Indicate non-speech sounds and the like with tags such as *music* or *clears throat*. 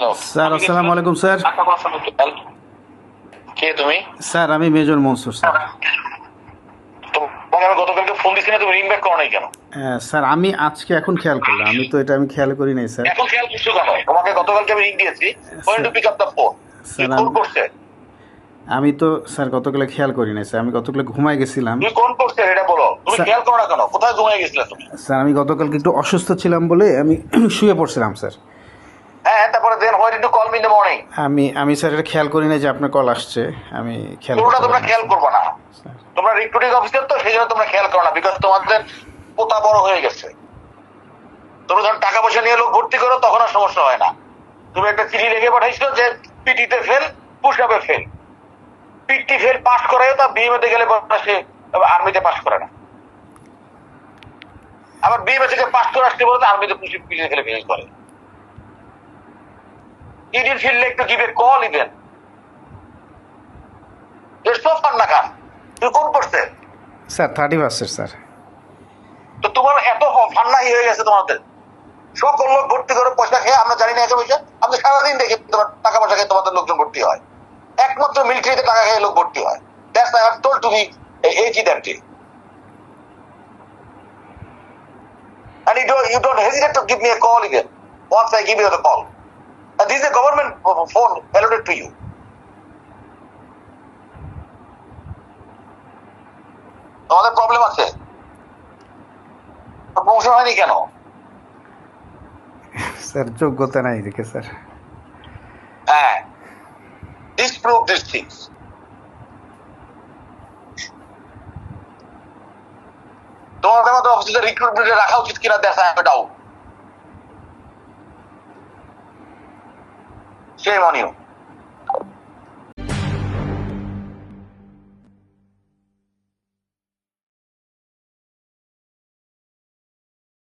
Hello sir আসসালামু আলাইকুম sir. কে তুমি? স্যার আমি মেজর মনসুর স্যার। আমি গতকালকে ফোন দিচ্ছি না তুমি রিং ব্যাক করো নাই কেন? হ্যাঁ, স্যার আমি আজকে এখন খেয়াল করলাম। আমি তো এটা আমি খেয়াল করি নাই স্যার। এখন খেয়াল করছ কেন? তোমাকে গতকালকে আমি রিং দিয়েছি। When to pick up the phone করছে? আমি তো স্যার গতকালে খেয়াল করি নাই স্যার। আমি গতকালে ঘুমাই গেছিলাম। তুমি কোন করছে এটা বলো। তুমি খেয়াল করো না কেন? কোথায় ঘুমিয়ে গেছিলে তুমি? স্যার আমি গতকালকে একটু অসুস্থ ছিলাম বলে আমি *clears throat* শুয়ে পড়ছিলাম স্যার। হ্যাঁ তারপরে then you call me in the morning আমি আমি স্যার এটা খেয়াল করি নাই যে আপনার কল আসছে। আমি খেয়াল পুরোটা করতে তোমরা খেয়াল। করবে না। তোমরা রিক্রুটিং অফিসার তো সেই জন্য তোমরা খেয়াল করো না বিকজ তোমাদের পোতা বড় হয়ে গেছে। তোমরা যখন টাকা পয়সা নিয়ে লোক ভর্তি করো তখন আর সমস্যা হয় না। তুমি একটা চিঠি লিখে পাঠাইছো যে পিটিতে ফেল পুশ আপে ফেল পিটি ফেল পাস করায় তা বিএমএতে গেলে সে আর্মিতে পাস করে না। আবার বিএমএ থেকে পাস করে আসতে বলতে আর্মিতে পুষে পিটিতে ফেলে ফেল করে। ইডির ফিল্ড একটু give a call even it's so fun না কাম। তুমি কোন করছে স্যার থার্টি পার্সেন্ট স্যার। তো তোমার এত ফান্নাই হয়ে গেছে তোমাদের। সকল লোক ভর্তি করে পয়সা খেয়ে আমরা জানি না এত পয়সা। আমরা সারাদিন দেখি তোমার টাকা পয়সা খেয়ে তোমাদের লোকজন ভর্তি হয়। একমাত্র মিলিটারিতে টাকা খেয়ে লোক ভর্তি হয়। That's I have told to me এই জি that And you don't, you don't hesitate to give me a call again. Once I give you the call. And this is a government phone allotted to you. তোমাদের problem আছে? Promotion হয়নি কেন? Sir যোগ্যতা নাই দেখে sir. হ্যাঁ। Disprove these things. তোমাদের মতো অফিসে রিক্রুটমেন্টে রাখা উচিত কিনা দ্যাটস আই হ্যাভ ডাউট সেই মনিও